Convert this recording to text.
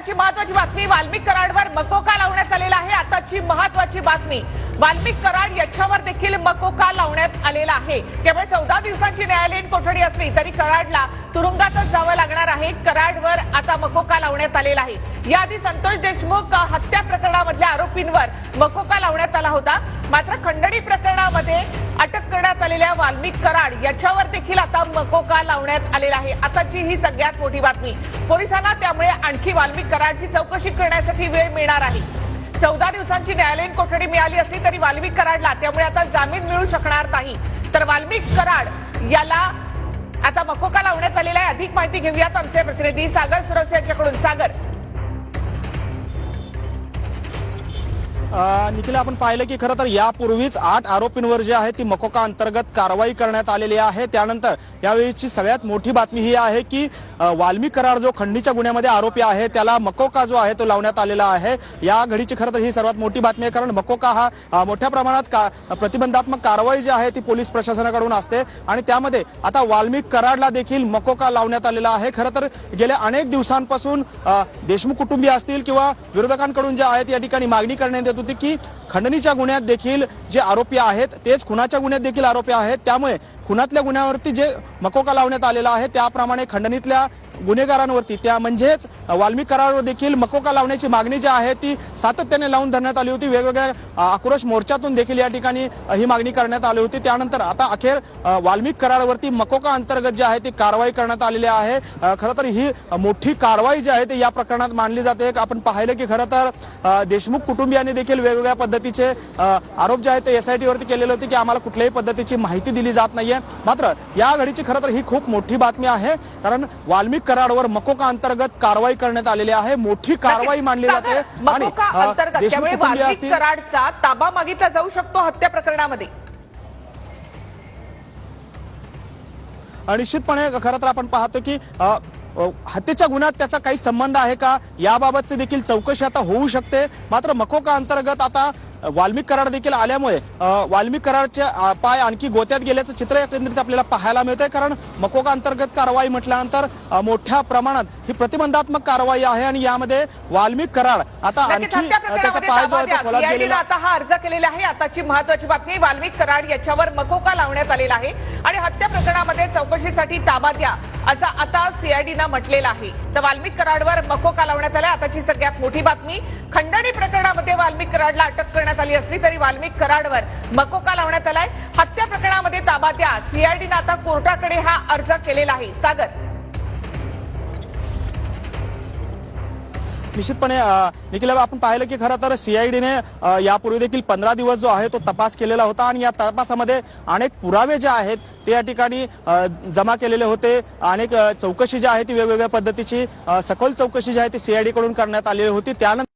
आताची महत्वाची बातमी वाल्मिक कराडवर मकोका लावण्यात आलेला आहे आताची महत्वाची बातमी. वाल्मिक कराड याच्यावर देखील मकोका लावण्यात आलेला आहे. केवळ चौदा दिवसांची न्यायालयीन कोठडी असली तरी कराडला तुरुंगातच जावं लागणार आहे. कराडवर आता मकोका लावण्यात आलेला आहे. याआधी संतोष देशमुख हत्या प्रकरणामधल्या आरोपींवर मकोका लावण्यात आला होता. मात्र खंडणी प्रकरणामध्ये अटक करण्यात आलेल्या वाल्मिक कराड याच्यावर देखील आता मकोका लावण्यात आलेला आहे. आताची ही सगळ्यात मोठी बातमी. पोलिसांना त्यामुळे आणखी वाल्मिक कराडची चौकशी करण्यासाठी वेळ मिळणार आहे. चौदा दिवसांची न्यायालयीन कोठडी मिळाली असली तरी वाल्मिक कराडला त्यामुळे आता जामीन मिळू शकणार नाही. तर वाल्मिक कराड याला आता मकोका लावण्यात आलेला आहे. अधिक माहिती घेऊयात आमचे प्रतिनिधी सागर सुरस यांच्याकडून. सागर. निखिल आपण पाहिलं की खरं तर यापूर्वीच आठ आरोपींवर जे आहे ती मकोका अंतर्गत कारवाई करण्यात आलेली आहे. त्यानंतर यावेळीची सगळ्यात मोठी बातमी ही आहे की वाल्मी कराड जो खंडीच्या गुन्ह्यामध्ये आरोपी आहे त्याला मकोका जो आहे तो लावण्यात आलेला आहे. या घडीची खरं तर ही सर्वात मोठी बातमी आहे कारण मकोका हा मोठ्या प्रमाणात का प्रतिबंधात्मक कारवाई जी आहे ती पोलीस प्रशासनाकडून असते. आणि त्यामध्ये आता वाल्मिक कराडला देखील मकोका लावण्यात आलेला आहे. खरं तर गेल्या अनेक दिवसांपासून देशमुख कुटुंबीय असतील किंवा विरोधकांकडून जे आहेत या ठिकाणी मागणी करण्यात येत होती की खंडणीच्या गुन्ह्यात देखील जे आरोपी आहेत तेच खुनाच्या गुन्ह्यात देखील आरोपी आहेत. त्यामुळे खुनातल्या गुन्ह्यावरती जे मकोका लावण्यात आलेला आहे त्याप्रमाणे खंडणीतल्या गुन्हेगारांवरती. त्या म्हणजेच वाल्मिक करारावर देखील मकोका लावण्याची मागणी जी आहे ती सातत्याने लावून धरण्यात आली होती. वेगवेगळ्या आक्रोश मोर्चातून देखील या ठिकाणी ही मागणी करण्यात आली होती. त्यानंतर आता अखेर वाल्मिक करारावरती मकोका अंतर्गत जी आहे ती कारवाई करण्यात आलेली आहे. खरं तर ही मोठी कारवाई जी आहे ती या प्रकरणात मानली जाते. आपण पाहिलं की खरं तर देशमुख कुटुंबियांनी देखील वेगवेगळ्या पद्धतीचे आरोप जे आहेत ते एसआयटी वरती केलेले होते की आम्हाला कुठल्याही पद्धतीची माहिती दिली जात नाहीये. मात्र या घडीची खरं तर ही खूप मोठी बातमी आहे. कारण वाल्मिक कराडवर मकोका अंतर्गत कारवाई करण्यात आलेली आहे. मोठी कारवाई मानली जाते. मकोका अंतर्गत त्यामुळे वाल्मिक असतील. कराडचा ताबा मागितला जाऊ शकतो हत्या प्रकरणामध्ये. निश्चितपणे खरं तर आपण पाहतो की हत्येच्या गुन्ह्यात त्याचा काही संबंध आहे का? याबाबतची देखील चौकशी आता होऊ शकते. मात्र मकोका अंतर्गत आता वाल्मिक कराड देखील आल्यामुळे वाल्मिक कराडचे अ, पाय आणखी गोत्यात गेल्याचं चित्र एकंदरीत आपल्याला पाहायला मिळतंय. कारण मकोका अंतर्गत कारवाई म्हटल्यानंतर मोठ्या प्रमाणात ही प्रतिबंधात्मक कारवाई आहे आणि यामध्ये वाल्मिक कराड आता आणखी त्याचा पाय जो आहे खोलात गेलेला आता हा अर्ज केलेला आहे. आताची महत्वाची बातमी वाल्मिक कराड याच्यावर मकोका लावण्यात आलेला आहे. आणि हत्या प्रकरणामध्ये चौकशीसाठी ताबा द्या. असं आता सीआयडीनं म्हटलेलं आहे. तर वाल्मिक कराडवर मकोका लावण्यात आला. आताची सगळ्यात मोठी बातमी खंडणी प्रकरणामध्ये वाल्मिक कराडला अटक करण्यात आली असली तरी वाल्मिक कराडवर मकोका लावण्यात आलाय. हत्या प्रकरणामध्ये ताबा द्या. सीआयडीनं आता कोर्टाकडे हा अर्ज केलेला आहे. सागर. निश्चितपणे निखिल आपण पाहिलं की खरं तर सीआयडीने यापूर्वी देखील पंधरा दिवस जो आहे तो तपास केलेला होता आणि या तपासामध्ये अनेक पुरावे जे आहेत ते या ठिकाणी जमा केलेले होते. अनेक चौकशी जी आहे ती वेगवेगळ्या पद्धतीची सखोल चौकशी जी आहे ती सीआयडीकडून करण्यात आलेली होती. त्यानंतर